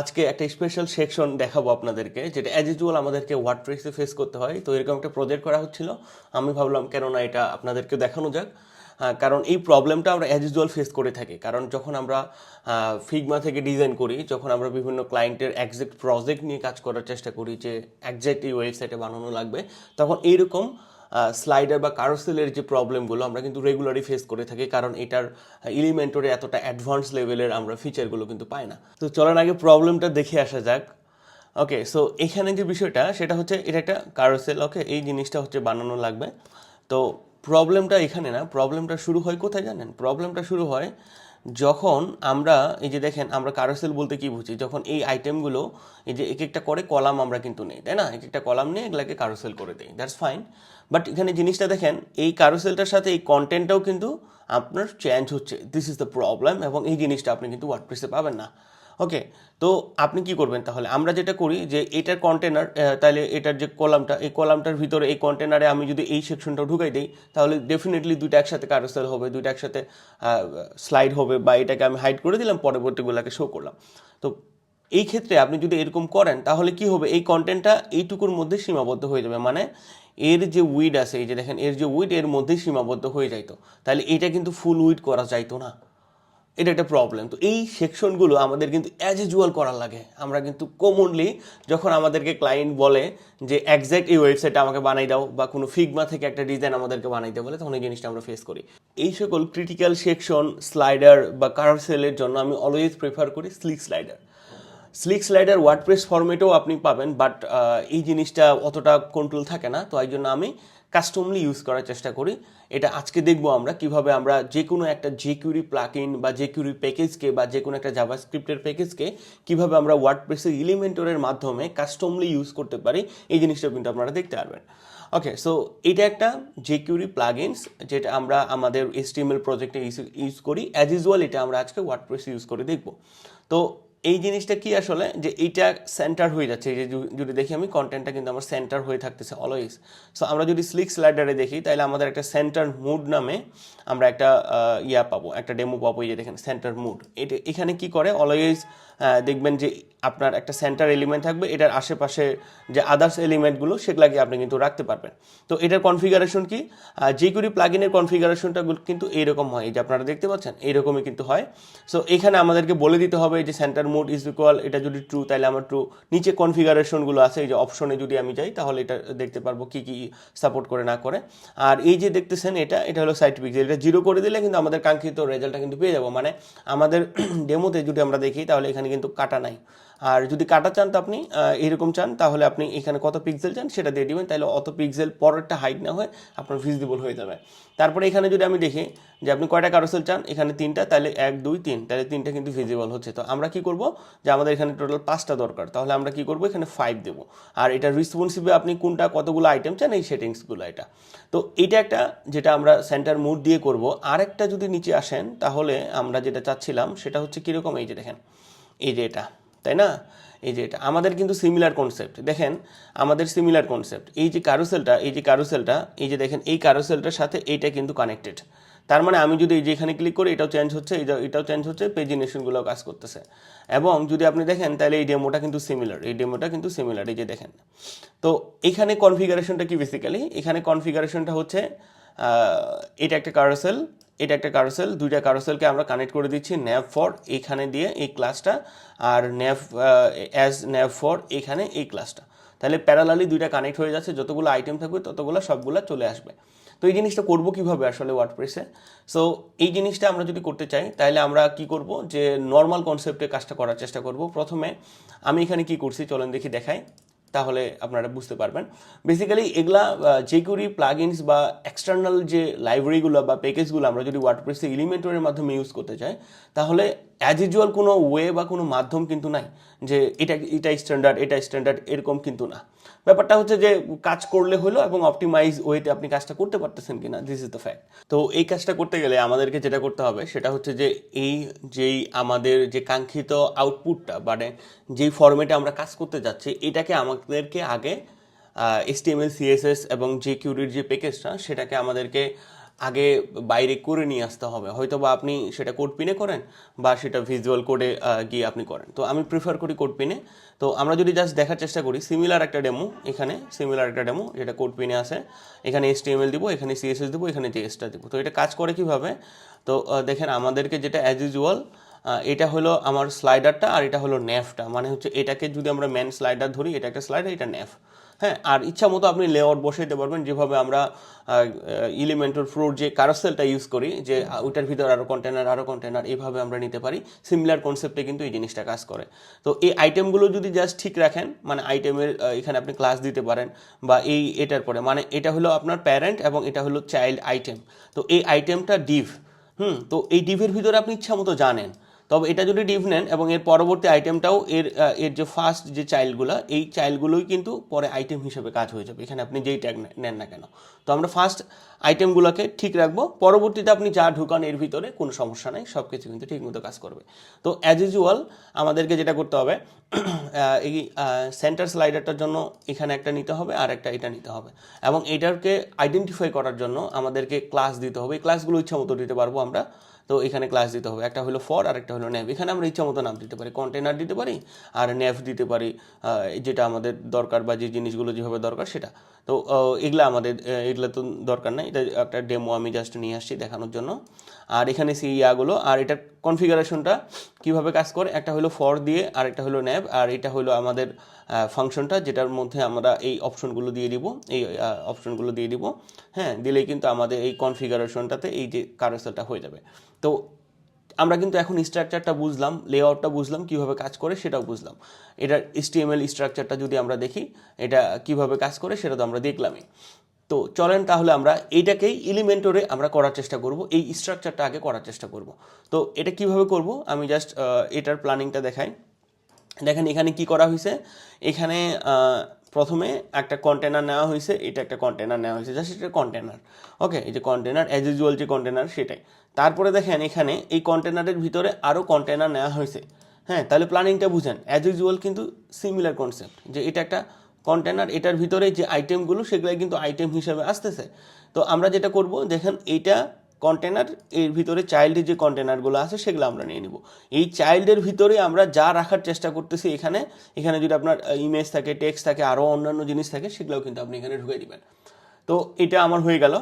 আজকে একটা special section দেখাবো আপনাদেরকে, যেটা অ্যাজ ইউজুয়াল আমাদেরকে ওয়ার্ডপ্রেসে ফেস করতে হয়। তো এরকম একটা প্রজেক্ট করা হচ্ছিল। আমি ভাবলাম, কেননা এটা আপনাদেরকে দেখানো যাক। কারণ এই প্রবলেমটা আমরা অ্যাজ ইউজুয়াল ফেস করে থাকি। কারণ যখন আমরা ফিগমা থেকে ডিজাইন করি, যখন আমরা বিভিন্ন ক্লায়েন্টের একজ্যাক্ট প্রজেক্ট নিয়ে কাজ করার চেষ্টা করি, যে একজ্যাক্ট এই ওয়েবসাইটে বানানো লাগবে, তখন এইরকম স্লাইডার বা কারোসেলের যে প্রবলেমগুলো আমরা কিন্তু রেগুলারই ফেস করে থাকি, কারণ এটার এলিমেন্টরে এতটা অ্যাডভান্স লেভেলের আমরা ফিচারগুলো কিন্তু পাই না। তো চলেন আগে প্রবলেমটা দেখে আসা যাক। ওকে সো এখানে যে বিষয়টা, সেটা হচ্ছে এটা একটা কারোসেল ওকে এই জিনিসটা হচ্ছে বানানো লাগবে। তো প্রবলেমটা এখানে না প্রবলেমটা শুরু হয় কোথায় জানেন? প্রবলেমটা শুরু হয় যখন আমরা, এই যে দেখেন, আমরা কারোসেল বলতে কি বুঝি? যখন এই আইটেমগুলো এই যে এক একটা করে কলাম আমরা কিন্তু নেই, তাই না? এক একটা কলাম নিয়ে এগুলাকে কারোসেল করে দিই দ্যাটস ফাইন বাট এখানে জিনিসটা দেখেন, এই কারোসেলটার সাথে এই কন্টেন্টটাও কিন্তু আপনার চেঞ্জ হচ্ছে। দিস ইজ দ্য প্রবলেম এবং এই জিনিসটা আপনি কিন্তু ওয়ার্ডপ্রেসে পাবেন না। ওকে তো আপনি কি করবেন তাহলে? আমরা যেটা করি যে এটার কন্টেনার তাহলে এটার যে কলামটা, এই কলামটার ভিতরে এই কন্টেনারে আমি যদি এই সেকশনটা ঢুকাই দিই, তাহলে ডেফিনেটলি দুইটা একসাথে কারোসেল হবে, দুইটা একসাথে স্লাইড হবে বা এটাকে আমি হাইড করে দিলাম, পরবর্তীগুলোকে শো করলাম। তো এই ক্ষেত্রে আপনি যদি এরকম করেন, তাহলে কি হবে? এই কন্টেন্টটা এইটুকুর মধ্যে সীমাবদ্ধ হয়ে যাবে। মানে এর যে উইড আছে, এই যে দেখেন, এর যে উইড এর মধ্যেই সীমাবদ্ধ হয়ে যাইতো। তাহলে এটা কিন্তু ফুল উইড করা যাইতো না। এটা একটা প্রবলেম তো এই সেকশনগুলো আমাদের কিন্তু অ্যাজ ইউজুয়াল করার লাগে। আমরা কিন্তু কমনলি যখন আমাদেরকে ক্লায়েন্ট বলে যে একজ্যাক্ট এই ওয়েবসাইটটা আমাকে বানাই দাও বা কোনো ফিগমা থেকে একটা ডিজাইন আমাদেরকে বানাইতে বলে তখন এই জিনিসটা আমরা ফেস করি। এই সকল ক্রিটিক্যাল সেকশন স্লাইডার বা কারসেলের জন্য আমি অলওয়েজ প্রেফার করি slick slider slick slider WordPress ফরম্যাটেও আপনি পাবেন বাট এই জিনিসটা অতটা কন্ট্রোল থাকে না। তো এই জন্য আমি কাস্টমলি ইউজ করার চেষ্টা করি। এটা আজকে দেখব আমরা কীভাবে আমরা যে কোনো একটা জেকিউরি প্লাগইন বা জেকিউরি প্যাকেজকে বা যে কোনো একটা জাভাস্ক্রিপ্টের প্যাকেজকে কীভাবে আমরা ওয়ার্ডপ্রেসের ইলিমেন্টরের মাধ্যমে কাস্টমলি ইউজ করতে পারি, এই জিনিসটা কিন্তু আপনারা দেখতে পারবেন। ওকে সো এটা একটা জেকিউরি প্লাগইনস যেটা আমরা আমাদের এসটিএমএল প্রজেক্টে ইউজ করি। অ্যাজ ইউজুয়াল এটা আমরা আজকে ওয়ার্ডপ্রেস ইউজ করে দেখব। তো এই জিনিসটা কি আসলে? যে এইটা সেন্টার হয়ে যাচ্ছে। এই যে যদি- দেখি আমি কন্টেন্টটা কিন্তু আমার সেন্টার হয়ে থাকতেছে অলওয়েজ সো আমরা যদি স্লিক স্লাইডারে দেখি, তাহলে আমাদের একটা সেন্টার মুড নামে আমরা একটা ইয়া পাবো, একটা ডেমো পাবো এই যে দেখেন সেন্টার মুড এটা, এখানে কি করে? অলওয়েজ দেখবেন যে আপনার একটা সেন্টার এলিমেন্ট থাকবে, এটার আশেপাশে যে আদার্স এলিমেন্টগুলো সেগুলাকে আপনি কিন্তু রাখতে পারবেন। তো এটার কনফিগারেশন কি? যে কোনো প্লাগিনের কনফিগারেশনটা কিন্তু এইরকম হয় যে আপনারা দেখতে পাচ্ছেন, এইরকমই কিন্তু হয়। সো এখানে আমাদেরকে বলে দিতে হবে যে সেন্টার মোড ইজ ইকুয়াল এটা যদি ট্রু তাহলে আমার ট্রু নিচে কনফিগারেশনগুলো আছে, এই যে অপশনে যদি আমি যাই, তাহলে এটা দেখতে পারব কি কি সাপোর্ট করে, না করে। আর এই যে দেখতেছেন এটা এটা হলো সাইট পিক্সেল এটা জিরো করে দিলে কিন্তু আমাদের কাঙ্ক্ষিত রেজাল্টটা কিন্তু পেয়ে যাব। মানে আমাদের ডেমোতে যদি আমরা দেখি, তাহলে এখানে কিন্তু কাটা নাই। আর যদি কাটা চান তো আপনি এরকম চান, তাহলে আপনি এখানে কত পিক্সেল চান সেটা দিয়ে দিবেন তাহলে অত পিক্সেল পরেরটা হাইট না হয়ে আপনার ভিজিবল হয়ে যাবে। তারপরে এখানে যদি আমি দেখি যে আপনি কয়টা কারোসেল চান, এখানে তিনটা তাহলে এক, দুই, তিন তাহলে তিনটা কিন্তু ভিজিবল হচ্ছে। তো আমরা কি করব যে আমাদের এখানে টোটাল পাঁচটা দরকার, তাহলে আমরা কি করব, এখানে ফাইভ দেবো। আর এটা রেসপন্সিভে আপনি কোনটা, কতগুলো আইটেম চান, এই সেটিংসগুলো এটা। তো এইটা একটা যেটা আমরা সেন্টার মুড দিয়ে করব। আরেকটা যদি নিচে আসেন, তাহলে আমরা যেটা চাচ্ছিলাম, সেটা হচ্ছে কীরকম? এই যে দেখেন। এই যে এটা তাই না? এই যে এটা আমাদের কিন্তু সিমিলার কনসেপ্ট দেখেন, আমাদের সিমিলার কনসেপ্ট এই যে কারুসেলটা এই যে কারুসেলটা এই যে দেখেন, এই কারুসেলটার সাথে এইটা কিন্তু কানেক্টেড তার মানে আমি যদি এই যে এখানে ক্লিক করি, এটাও চেঞ্জ হচ্ছে এটা এটাও চেঞ্জ হচ্ছে পেজিনেশনগুলোও কাজ করতেছে। এবং যদি আপনি দেখেন, তাহলে এই ডেমোটা কিন্তু সিমিলার এই ডেমোটা কিন্তু সিমিলার এই যে দেখেন। তো এখানে কনফিগারেশনটা কি বেসিক্যালি এখানে কনফিগারেশনটা হচ্ছে এটা একটা কারোসেল এটা একটা কারোসেল দুইটা কারোসেলকে আমরা কানেক্ট করে দিচ্ছি ন্যাভ ফর এখানে দিয়ে এই ক্লাসটা আর ন্যাভ অ্যাজ ন্যাভ ফর এখানে এই ক্লাসটা তাহলে প্যারালালি দুইটা কানেক্ট হয়ে যাচ্ছে, যতগুলো আইটেম থাকবে ততগুলো সবগুলো চলে আসবে। তো এই জিনিসটা করব কীভাবে আসলে ওয়ার্ডপ্রেসে সো এই জিনিসটা আমরা যদি করতে চাই, তাহলে আমরা কি করব? যে নর্মাল কনসেপ্টে কাজটা করার চেষ্টা করব। প্রথমে আমি এখানে কি করছি, চলেন দেখি দেখাই। তাহলে আপনারা বুঝতে পারবেন। বেসিক্যালি এগুলা জেকুরি প্লাগইনস বা এক্সটার্নাল যে লাইব্রেরিগুলো বা প্যাকেজগুলো আমরা যদি ওয়ার্ডপ্রেসে এলিমেন্টরের মাধ্যমে ইউজ করতে চাই, তাহলে অ্যাজ ইউজুয়াল কোনো ওয়ে বা কোনো মাধ্যম কিন্তু নাই যে এটা এটা স্ট্যান্ডার্ড এটা স্ট্যান্ডার্ড এরকম কিন্তু না। ব্যাপারটা হচ্ছে যে কাজ করলে হলো এবং অপটিমাইজ ওয়েতে আপনি কাজটা করতে পারতেছেন কিনা দিস ইজ দ্য ফ্যাক্ট তো এই কাজটা করতে গেলে আমাদেরকে যেটা করতে হবে, সেটা হচ্ছে যে এই যেই আমাদের যে কাঙ্ক্ষিত আউটপুটটা মানে যেই ফরম্যাটে আমরা কাজ করতে যাচ্ছি, এটাকে আমাদেরকে আগে এসটিএমএল সিএসএস এবং যে কিউরির যে প্যাকেজটা সেটাকে আমাদেরকে আগে বাইরে করে নিয়ে আসতে হবে। হয়তো বা আপনি সেটা কোড পিনে করেন বা সেটা ভিজুয়াল কোডে গিয়ে আপনি করেন। তো আমি প্রিফার করি কোড পিনে তো আমরা যদি জাস্ট দেখার চেষ্টা করি সিমিলার একটা ডেমো এখানে সিমিলার একটা ডেমো যেটা কোড পিনে আছে এখানে এস দিব, এখানে সিএসএস দিব, এখানে জেএসটা দিব। তো এটা কাজ করে কীভাবে? তো দেখেন আমাদেরকে যেটা অ্যাজ ইউজুয়াল এটা হলো আমার স্লাইডারটা আর এটা হলো ন্যাফটা মানে হচ্ছে এটাকে যদি আমরা ম্যান স্লাইডার ধরি, এটা একটা স্লাইডার এটা ন্যাফ হ্যাঁ আর ইচ্ছা মতো আপনি লেআউট বসাইতে পারবেন। যেভাবে আমরা ইলিমেন্টর ফ্লোর যে কারোসেলটা ইউজ করি, যে ওইটার ভিতর আরও কন্টেনার আরও কন্টেনার এইভাবে আমরা নিতে পারি। সিমিলার কনসেপ্টে কিন্তু এই জিনিসটা কাজ করে। তো এই আইটেমগুলো যদি জাস্ট ঠিক রাখেন মানে আইটেমের এখানে আপনি ক্লাস দিতে পারেন বা এই, এটার পরে মানে এটা হলো আপনার প্যারেন্ট এবং এটা হলো চাইল্ড আইটেম তো এই আইটেমটা ডিভ হুম, তো এই ডিভের ভিতরে আপনি ইচ্ছা মতো জানেন। তবে এটা যদি ডিভ নেন এবং এর পরবর্তী আইটেমটাও এর এর যে ফার্স্ট যে চাইল্ডগুলো এই চাইল্ডগুলোই কিন্তু পরে আইটেম হিসেবে কাজ হয়ে যাবে। এখানে আপনি যেই ট্যাগ নেন না কেন। তো আমরা ফার্স্ট আইটেমগুলোকে ঠিক রাখব। পরবর্তীতে আপনি যা ঢুকান এর ভিতরে, কোনো সমস্যা নেই সব কিছু কিন্তু ঠিকমতো কাজ করবে। তো অ্যাজ ইউজুয়াল আমাদেরকে যেটা করতে হবে এই সেন্টার স্লাইডারটার জন্য এখানে একটা নিতে হবে, আর একটা এটা নিতে হবে। এবং এটাকে আইডেন্টিফাই করার জন্য আমাদেরকে ক্লাস দিতে হবে। এই ক্লাসগুলো ইচ্ছা মতো দিতে পারব আমরা। তো এখানে ক্লাস দিতে হবে। একটা হলো ফর আর একটা হলো ন্যাভ এখানে আমরা ইচ্ছা মতো নাম দিতে পারি। কন্টেনার দিতে পারি, আর ন্যাভ দিতে পারি যেটা আমাদের দরকার বা যে জিনিসগুলো যেভাবে দরকার সেটা। তো এগুলো আমাদের এগুলো তো দরকার নাই। এটা একটা ডেমো আমি জাস্ট নিয়ে আসছি দেখানোর জন্য। আর এখানে সেই ইয়াগুলো আর এটার কনফিগারেশনটা কীভাবে কাজ করে, একটা হলো ফর দিয়ে, আর একটা হলো ন্যাব আর এটা হলো আমাদের ফাংশনটা যেটার মধ্যে আমরা এই অপশনগুলো দিয়ে দিব, এই অপশনগুলো দিয়ে দিব। হ্যাঁ দিলেই কিন্তু আমাদের এই কনফিগারেশনটাতে এই যে কারোসেলটা হয়ে যাবে। তো আমরা কিন্তু এখন স্ট্রাকচারটা বুঝলাম লেআউটটা বুঝলাম, কীভাবে কাজ করে সেটাও বুঝলাম। এটার এসটিএমএল স্ট্রাকচারটা যদি আমরা দেখি, এটা কীভাবে কাজ করে সেটা তো আমরা দেখলামই। তো চলেন তাহলে আমরা এইটাকেই এলিমেন্টরে আমরা করার চেষ্টা করব, এই স্ট্রাকচারটা আগে করার চেষ্টা করব। তো এটা কীভাবে করব? আমি জাস্ট এটার প্ল্যানিংটা দেখাই। দেখেন এখানে কি করা হয়েছে এখানে প্রথমে একটা কন্টেনার নেওয়া হয়েছে এটা একটা কন্টেনার নেওয়া হয়েছে জাস্ট এটা কন্টেনার ওকে এই যে কন্টেনার অ্যাজ ইউজুয়াল যে কন্টেনার সেটাই। তারপরে দেখেন এখানে এই কন্টেনারের ভিতরে আরও কন্টেনার নেওয়া হয়েছে হ্যাঁ তাহলে প্ল্যানিংটা বুঝেন। অ্যাজ ইউজুয়াল কিন্তু সিমিলার কনসেপ্ট যে এটা একটা কন্টেনার এটার ভিতরে যে আইটেমগুলো সেগুলো কিন্তু আইটেম হিসাবে আসতেছে। তো আমরা যেটা করব, দেখেন এইটা কন্টেনার এর ভিতরে চাইল্ডের যে কন্টেনারগুলো আছে, সেগুলো আমরা নিয়ে নিব। এই চাইল্ডের ভিতরে আমরা যা রাখার চেষ্টা করতেছি এখানে এখানে যদি আপনার ইমেজ থাকে টেক্সট থাকে আরও অন্যান্য জিনিস থাকে, সেগুলোও কিন্তু আপনি এখানে ঢুকে দিবেন। তো এটা আমার হয়ে গেল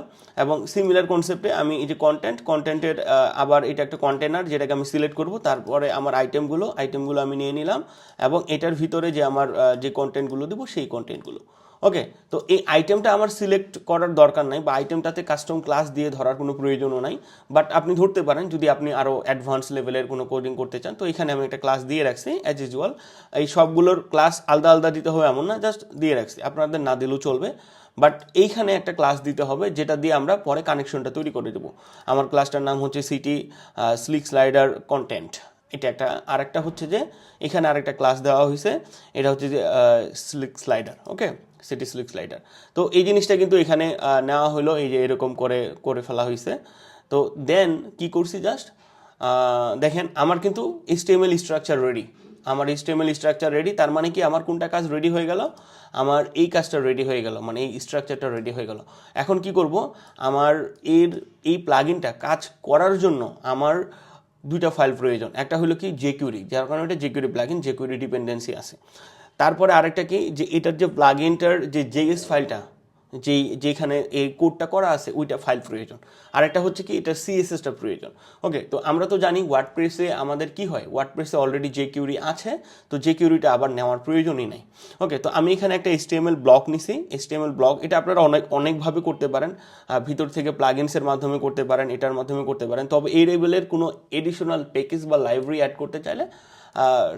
এবং সিমিলার কনসেপ্টে আমি এই যে কন্টেন্ট কন্টেন্টের আবার এটা একটা কন্টেনার যেটাকে আমি সিলেক্ট করব। তারপরে আমার আইটেমগুলো আইটেমগুলো আমি নিয়ে নিলাম এবং এটার ভিতরে যে আমার যে কন্টেন্টগুলো দেবো সেই কন্টেন্টগুলো ওকে তো এই আইটেমটা আমার সিলেক্ট করার দরকার নাই বা আইটেমটাতে কাস্টম ক্লাস দিয়ে ধরার কোনো প্রয়োজনও নাই। বাট আপনি ধরতে পারেন, যদি আপনি আরও অ্যাডভান্স লেভেলের কোনো কোডিং করতে চান, তো এখানে আমি একটা ক্লাস দিয়ে রাখছি অ্যাজ ইউজুয়াল এই সবগুলোর ক্লাস আলাদা আলাদা দিতে হবে এমন না জাস্ট দিয়ে রাখছি। আপনাদের না দিলেও চলবে। বাট এইখানে একটা ক্লাস দিতে হবে, যেটা দিয়ে আমরা পরে কানেকশনটা তৈরি করে দেবো। আমার ক্লাসটার নাম হচ্ছে সিটি স্লিক স্লাইডার কন্টেন্ট এটা একটা, আরেকটা হচ্ছে যে, এখানে আরেকটা ক্লাস দেওয়া হয়েছে। এটা হচ্ছে যে slick slider okay city slick slider তো এই জিনিসটা কিন্তু এখানে নেওয়া হলো, এই যে এরকম করে করে ফেলা হয়েছে। তো দেন কি করছি জাস্ট দেখেন, আমার কিন্তু HTML স্ট্রাকচার রেডি আমার HTML স্ট্রাকচার রেডি তার মানে কি আমার কোনটা কাজ রেডি হয়ে গেল? আমার এই কাজটা রেডি হয়ে গেল মানে এই স্ট্রাকচারটা রেডি হয়ে গেল। এখন কি করব? আমার এর এই প্লাগইনটা কাজ করার জন্য আমার দুইটা ফাইল প্রয়োজন। একটা হলো কি জেকিউরি যার কারণে এটা জেকিউরি প্লাগইন জেকিউরি ডিপেন্ডেন্সি আছে। তারপরে আরেকটা কি? যে এটার যে প্লাগইনটার যে জেএস ফাইলটা যেই, যেখানে এই কোডটা করা আছে, ওইটা ফাইল প্রয়োজন আরেকটা হচ্ছে কি, এটা সিএসএসটা প্রয়োজন ওকে তো আমরা তো জানি ওয়ার্ডপ্রেসে আমাদের কি হয়? ওয়ার্ডপ্রেসে অলরেডি যে কিউরি আছে, তো যে কিউরিটা আবার নেওয়ার প্রয়োজনই নাই। ওকে তো আমি এখানে একটা এসটিএমএল ব্লক নিছি। এসটিএমএল ব্লক এটা আপনারা অনেক, অনেকভাবে করতে পারেন। ভিতর থেকে প্লাগইনসের মাধ্যমে করতে পারেন, এটার মাধ্যমে করতে পারেন। তবে এই লেভেলের কোনো এডিশনাল প্যাকেজ বা লাইব্রেরি অ্যাড করতে চাইলে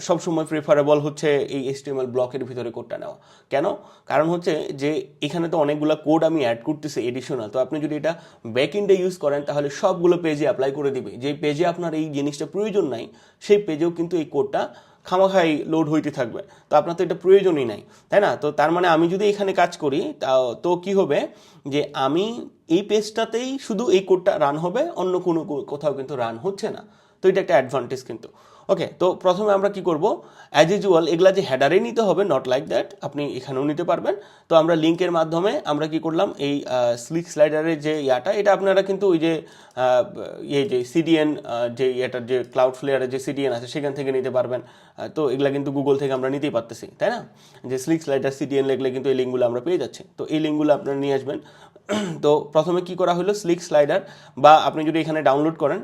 সবসময় প্রেফারেবল হচ্ছে এই এসটিএমএল ব্লকের ভিতরে কোডটা নেওয়া। কেন? কারণ হচ্ছে যে এখানে তো অনেকগুলো কোড আমি অ্যাড করতেছি এডিশনাল তো আপনি যদি এটা ব্যাক ইন্ডে ইউজ করেন, তাহলে সবগুলো পেজে অ্যাপ্লাই করে দিবে। যে পেজে আপনার এই জিনিসটা প্রয়োজন নাই, সেই পেজেও কিন্তু এই কোডটা খামাখাই লোড হইতে থাকবে। তো আপনার তো এটা প্রয়োজনই নাই, তাই না? তো তার মানে আমি যদি এখানে কাজ করি, তা- তো কি হবে? যে আমি এই পেজটাতেই শুধু এই কোডটা রান হবে, অন্য কোনো কোথাও কিন্তু রান হচ্ছে না। তো এটা একটা অ্যাডভান্টেজ কিন্তু। ওকে তো প্রথমে আমরা কি করব? অ্যাজ ইউজুয়াল এগুলা যে হেডারে নিতে হবে নট লাইক দ্যাট আপনি এখানেও নিতে পারবেন। তো আমরা লিঙ্কের মাধ্যমে আমরা কি করলাম? এই স্লিক স্লাইডারের যে ইয়াটা এটা আপনারা কিন্তু ওই যে আহ, ইয়ে যে সিডিএন যে ইয়েটার যে ক্লাউড ফ্লেয়ারের যে সিডিএন আছে সেখান থেকে নিতে পারবেন। তো এগুলা কিন্তু গুগল থেকে আমরা নিতেই পারতেছি তাই না? যে স্লিক স্লাইডার সিডিএন লিখলে কিন্তু এই লিঙ্কগুলো আমরা পেয়ে যাচ্ছি। তো এই লিঙ্কগুলো আপনারা নিয়ে আসবেন। তো প্রথমে কি করা হলো? স্লিক স্লাইডার বা আপনি যদি এখানে ডাউনলোড করেন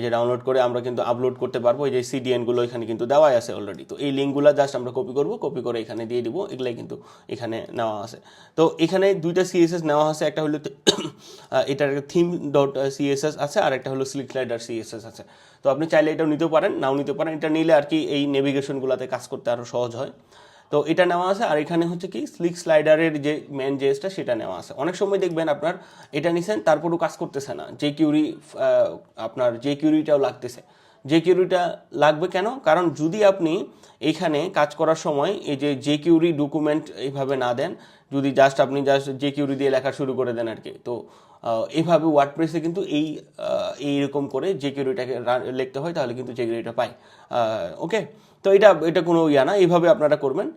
এই যে ডাউনলোড করে আমরা কিন্তু আপলোড করতে পারব। এই যে সিডিএনগুলো এখানে কিন্তু দেওয়াই আছে অলরেডি তো এই লিঙ্কগুলো জাস্ট আমরা কপি করব কপি করে এখানে দিয়ে দিব, এগুলাই কিন্তু এখানে নেওয়া আছে। তো এখানে দুইটা সিএসএস নেওয়া আছে, একটা হলো এটার থিম ডট সিএসএস আছে, আর একটা হলো স্লিক স্লাইডার সিএসএস আছে। তো আপনি চাইলে এটাও নিতে পারেন, নাও নিতে পারেন। এটা নিলে আর কি এই নেভিগেশনগুলোতে কাজ করতে আরও সহজ হয়। তো এটা নেওয়া আছে, আর এখানে হচ্ছে কি স্লিক স্লাইডারের যে মেন জেসটা সেটা নেওয়া আছে। অনেক সময় দেখবেন আপনার এটা নিছেন, তারপরও কাজ করতেছে না। যে কিউরি আপনার যে কিউরিটাও লাগতেছে। যে কিউরিটা লাগবে কেন? কারণ যদি আপনি এইখানে কাজ করার সময় এই যে যে কিউরি ডকুমেন্ট এইভাবে না দেন, যদি জাস্ট আপনি জাস্ট যে কিউরি দিয়ে লেখা শুরু করে দেন আর কি তো এইভাবে ওয়ার্ডপ্রেসে কিন্তু এই এইরকম করে যে কিউরিটাকে লিখতে হয়, তাহলে কিন্তু যে কিউরিটা পাই ওকে তো এটা এটা কোনো ইয়া না, এইভাবে আপনারা করবেন।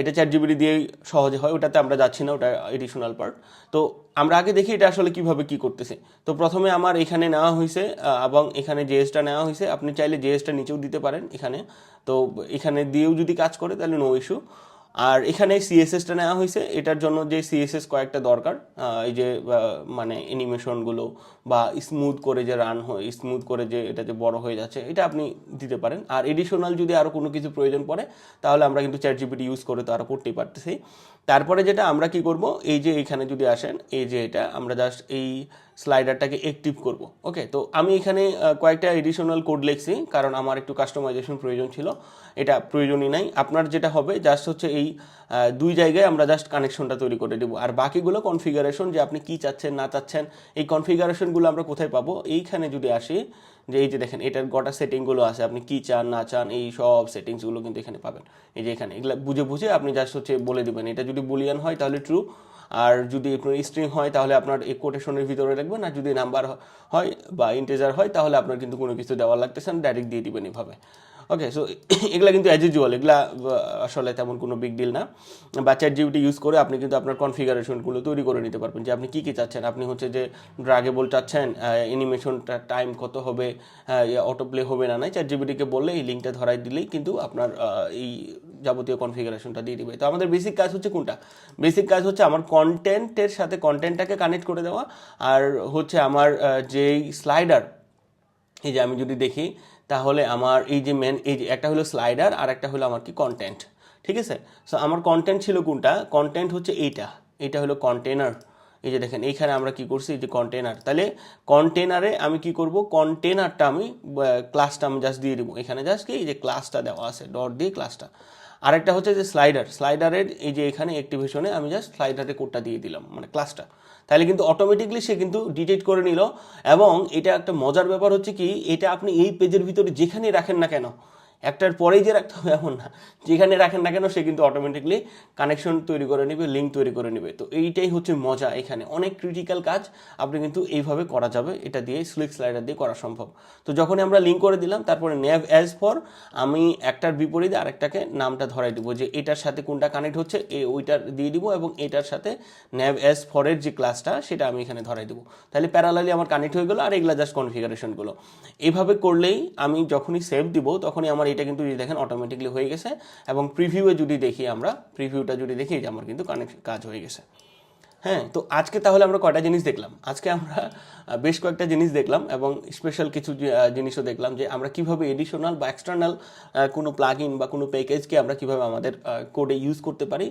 এটা চ্যাট জিবিটি দিয়েই সহজে হয়, ওটাতে আমরা যাচ্ছি না, ওটা এডিশনাল পার্ট তো আমরা আগে দেখি এটা আসলে কীভাবে কি করতেছে। তো প্রথমে আমার এখানে নেওয়া হয়েছে এবং এখানে জেএসটা নেওয়া হয়েছে। আপনি চাইলে জেএসটা নিচেও দিতে পারেন এখানে। তো এখানে দিয়েও যদি কাজ করে, তাহলে নো ইস্যু আর এখানে সিএসএসটা নেওয়া হয়েছে। এটার জন্য যে সিএসএস কয়েকটা দরকার এই যে মানে অ্যানিমেশনগুলো বা স্মুথ করে যে রান হয় স্মুথ করে যে এটা যে বড় হয়ে যাচ্ছে, এটা আপনি দিতে পারেন। আর এডিশনাল যদি আরও কোনো কিছু প্রয়োজন পড়ে, তাহলে আমরা কিন্তু চ্যাট জিপিটি ইউজ করে তো আরও করতেই পারতেছি। তারপরে যেটা আমরা কি করব? এই যে এখানে যদি আসেন, এই যে এটা, আমরা জাস্ট এই স্লাইডারটাকে অ্যাক্টিভ করব। ওকে তো আমি এখানে কয়েকটা এডিশনাল কোড লিখছি, কারণ আমার একটু কাস্টমাইজেশন প্রয়োজন ছিল। এটা প্রয়োজনই নাই। আপনার যেটা হবে জাস্ট হচ্ছে এই দুই জায়গায় আমরা জাস্ট কানেকশনটা তৈরি করে দেবো। আর বাকিগুলো কনফিগারেশন যে আপনি কি চাচ্ছেন, না চাচ্ছেন, এই কনফিগারেশনগুলো আমরা কোথায় পাবো? এইখানে যদি আসি যে এই যে দেখেন, এটার গোটা সেটিংগুলো আছে, আপনি কী চান, না চান, এই সব সেটিংসগুলো কিন্তু এখানে পাবেন। এই যে এখানে, এগুলো বুঝে বুঝে আপনি জাস্ট হচ্ছে বলে দেবেন। এটা যদি বুলিয়ান হয় তাহলে ট্রু আর যদি আপনার স্ট্রিং হয় তাহলে আপনার এই কোটেশনের ভিতরে রাখবেন, আর যদি নাম্বার হয় বা ইন্টেজার হয় তাহলে আপনার কিন্তু কোনো কিছু দেওয়ার লাগতেছে না ডাইরেক্ট দিয়ে দিবেন এভাবে। ওকে সো এগুলা কিন্তু অ্যাজ ইউজুয়াল এগুলা আসলে তেমন কোনো বিগ ডিল না। বা চ্যাট জিবিটি ইউজ করে আপনি কিন্তু আপনার কনফিগারেশনগুলো তৈরি করে নিতে পারবেন যে আপনি কী কী চাচ্ছেন। আপনি হচ্ছে যে ড্রাগেবল চাচ্ছেন অ্যানিমেশনটা টাইম কত হবে অটো প্লে হবে না নাই। চ্যাট জিবিটিকে বললে এই লিঙ্কটা ধরাই দিলেই কিন্তু আপনার এই যাবতীয় কনফিগারেশনটা দিয়ে দিবে। তো আমাদের বেসিক কাজ হচ্ছে কোনটা? বেসিক কাজ হচ্ছে আমার কন্টেন্টের সাথে কন্টেন্টটাকে কানেক্ট করে দেওয়া। আর হচ্ছে আমার যেই স্লাইডার এই যে আমি যদি দেখি তাহলে আমার এই যে মেন এই যে একটা হলো স্লাইডার আর একটা হলো আমার কি কন্টেন্ট ঠিক আছে? সো আমার কন্টেন্ট ছিল কোনটা? কন্টেন্ট হচ্ছে এইটা। এটা হলো কন্টেনার এই যে দেখেন, এইখানে আমরা কি করছি? এই যে কন্টেনার তাহলে কন্টেনারে আমি কি করব? কন্টেনারটা আমি ক্লাসটা আমি জাস্ট দিয়ে দেবো। এখানে জাস্ট কি? এই যে ক্লাসটা দেওয়া আছে। ডট দিয়ে ক্লাসটা আরেকটা হচ্ছে যে স্লাইডার স্লাইডারের এই যে এখানে অ্যাক্টিভেশনে আমি জাস্ট স্লাইডারে কোডটা দিয়ে দিলাম মানে ক্লাসটা তাহলে কিন্তু অটোমেটিকলি সে কিন্তু ডিটেক্ট করে নিল এবং এটা একটা মজার ব্যাপার হচ্ছে কি, এটা আপনি এই পেজের ভিতরে যেখানে রাখেন না কেন একটার পরেই যে রাখতে হবে এমন না। যেখানে রাখেন না কেন, সে কিন্তু অটোমেটিকলি কানেকশন তৈরি করে নেবে লিঙ্ক তৈরি করে নেবে। তো এইটাই হচ্ছে মজা এখানে। অনেক ক্রিটিক্যাল কাজ আপনি কিন্তু এইভাবে করা যাবে। এটা দিয়ে স্লিক স্লাইডার দিয়ে করা সম্ভব। তো যখনই আমরা লিঙ্ক করে দিলাম, তারপরে ন্যাভ অ্যাজ ফর আমি একটার বিপরীতে আরেকটাকে নামটা ধরাই দিব যে এটার সাথে কোনটা কানেক্ট হচ্ছে, এ ওইটার দিয়ে দিব এবং এটার সাথে ন্যাভ অ্যাজ ফরের যে ক্লাসটা সেটা আমি এখানে ধরাই দিব। তাহলে প্যারালালি আমার কানেক্ট হয়ে গেলো আর এগুলা জাস্ট কনফিগারেশনগুলো এভাবে করলেই আমি যখনই সেভ দিব, তখনই আমার এটা কিন্তু দেখেন অটোমেটিকলি হয়ে গেছে এবং প্রিভিউয়ে যদি দেখি আমরা প্রিভিউটা যদি দেখি যে আমার কিন্তু কানেক্ট কাজ হয়ে গেছে। হ্যাঁ তো আজকে তাহলে আমরা কয়টা জিনিস দেখলাম? আজকে আমরা বেশ কয়েকটা জিনিস দেখলাম এবং স্পেশাল কিছু জিনিসও দেখলাম যে আমরা কীভাবে এডিশনাল বা এক্সটার্নাল কোনো প্লাগ ইন বা কোনো প্যাকেজকে আমরা কীভাবে আমাদের কোডে ইউজ করতে পারি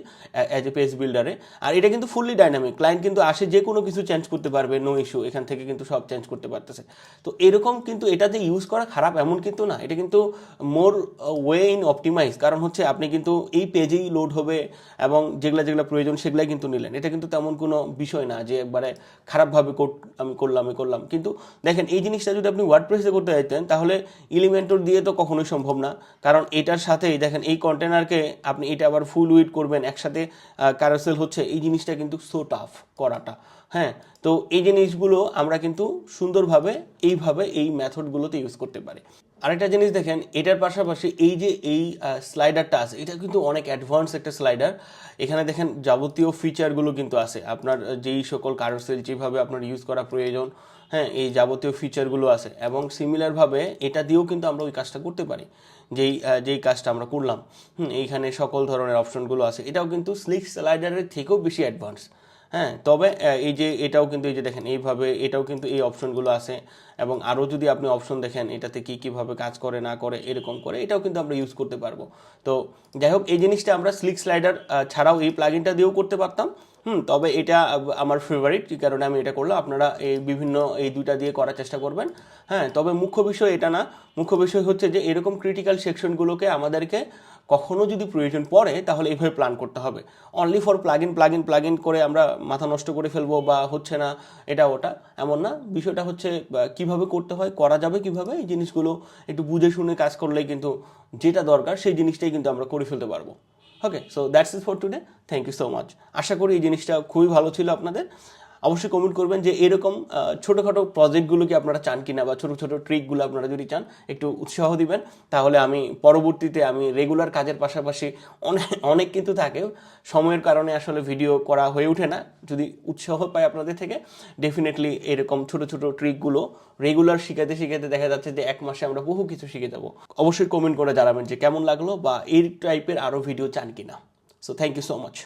অ্যাজ এ পেজ বিল্ডারে আর এটা কিন্তু ফুললি ডাইনামিক ক্লায়েন্ট কিন্তু আসে যে কোনো কিছু চেঞ্জ করতে পারবে নো ইস্যু এখান থেকে কিন্তু সব চেঞ্জ করতে পারতেছে। তো এরকম কিন্তু এটাতে ইউজ করা খারাপ এমন কিন্তু না, এটা কিন্তু মোর ওয়ে ইন অপটিমাইজ কারণ হচ্ছে আপনি কিন্তু এই পেজেই লোড হবে এবং যেগুলো যেগুলো প্রয়োজন সেগুলাই কিন্তু নিলেন। এটা কিন্তু তেমন কোনো বিষয় না যে একবারে খারাপভাবে কোড আমি করলাম আমি করলাম। কিন্তু দেখেন, এই জিনিসটা যদি আপনি ওয়ার্ডপ্রেসে করতে চাইতেন, তাহলে ইলিমেন্টর দিয়ে তো কখনোই সম্ভব না। কারণ এটার সাথেই দেখেন, এই কন্টেনারকে আপনি এটা আবার ফুল উইট করবেন, একসাথে ক্যারাসেল হচ্ছে, এই জিনিসটা কিন্তু সো টাফ করাটা। হ্যাঁ তো এই জিনিসগুলো আমরা কিন্তু সুন্দরভাবে, এইভাবে এই মেথডগুলোতে ইউজ করতে পারি। আরেকটা জিনিস দেখেন, এটার পাশাপাশি এই যে এই স্লাইডারটা আছে, এটা কিন্তু অনেক অ্যাডভান্স একটা স্লাইডার এখানে দেখেন যাবতীয় ফিচারগুলো কিন্তু আছে। আপনার যেই সকল কারোসেল যেভাবে আপনার ইউজ করা প্রয়োজন হ্যাঁ এই যাবতীয় ফিচারগুলো আছে। এবং সিমিলারভাবে এটা দিয়েও কিন্তু আমরা ওই কাজটা করতে পারি, যেই যেই কাজটা আমরা করলাম। হুম, এইখানে সকল ধরনের অপশনগুলো আছে। এটাও কিন্তু স্লিক স্লাইডারের থেকেও বেশি অ্যাডভান্স হ্যাঁ তবে এই যে এটাও কিন্তু এই যে দেখেন, এইভাবে এটাও কিন্তু এই অপশনগুলো আছে। এবং আরও যদি আপনি অপশন দেখেন, এটাতে কি কীভাবে কাজ করে, না করে, এরকম করে, এটাও কিন্তু আমরা ইউজ করতে পারব। তো যাই হোক, এই জিনিসটা আমরা স্লিক স্লাইডার ছাড়াও এই প্লাগিনটা দিয়েও করতে পারতাম। হুম, তবে এটা আমার ফেভারিট যে কারণে আমি এটা করলাম। আপনারা এই বিভিন্ন, এই দুইটা দিয়ে করার চেষ্টা করবেন। হ্যাঁ তবে মুখ্য বিষয় এটা না। মুখ্য বিষয় হচ্ছে যে, এরকম ক্রিটিক্যাল সেকশনগুলোকে আমাদেরকে কখনো যদি প্রয়োজন পড়ে, তাহলে এইভাবে প্ল্যান করতে হবে। Only for plug in plug in plug in করে আমরা মাথা নষ্ট করে ফেলব বা হচ্ছে না, এটা ওটা, এমন না। বিষয়টা হচ্ছে কীভাবে করতে হয়, করা যাবে কীভাবে, এই জিনিসগুলো একটু বুঝে শুনে কাজ করলেই কিন্তু যেটা দরকার, সেই জিনিসটাই কিন্তু আমরা করে ফেলতে পারব। Okay so that's is for today thank you so much আশা করি এই জিনিসটা খুবই ভালো ছিল আপনাদের। অবশ্যই কমেন্ট করবেন যে এরকম ছোটোখাটো প্রজেক্টগুলো কি আপনারা চান কিনা বা ছোটো ছোটো ট্রিকগুলো আপনারা যদি চান, একটু উৎসাহ দিবেন। তাহলে আমি পরবর্তীতে আমি রেগুলার কাজের পাশাপাশি অনেক অনেক কিন্তু থাকে। সময়ের কারণে আসলে ভিডিও করা হয়ে ওঠে না। যদি উৎসাহ পাই আপনাদের থেকে ডেফিনেটলি এরকম ছোটো ছোটো ট্রিকগুলো রেগুলার শিখাতে শিখাতে দেখা যাচ্ছে যে এক মাসে আমরা বহু কিছু শিখে যাব। অবশ্যই কমেন্ট করে জানাবেন যে কেমন লাগল বা এই টাইপের আরও ভিডিও চান কিনা। So thank you so much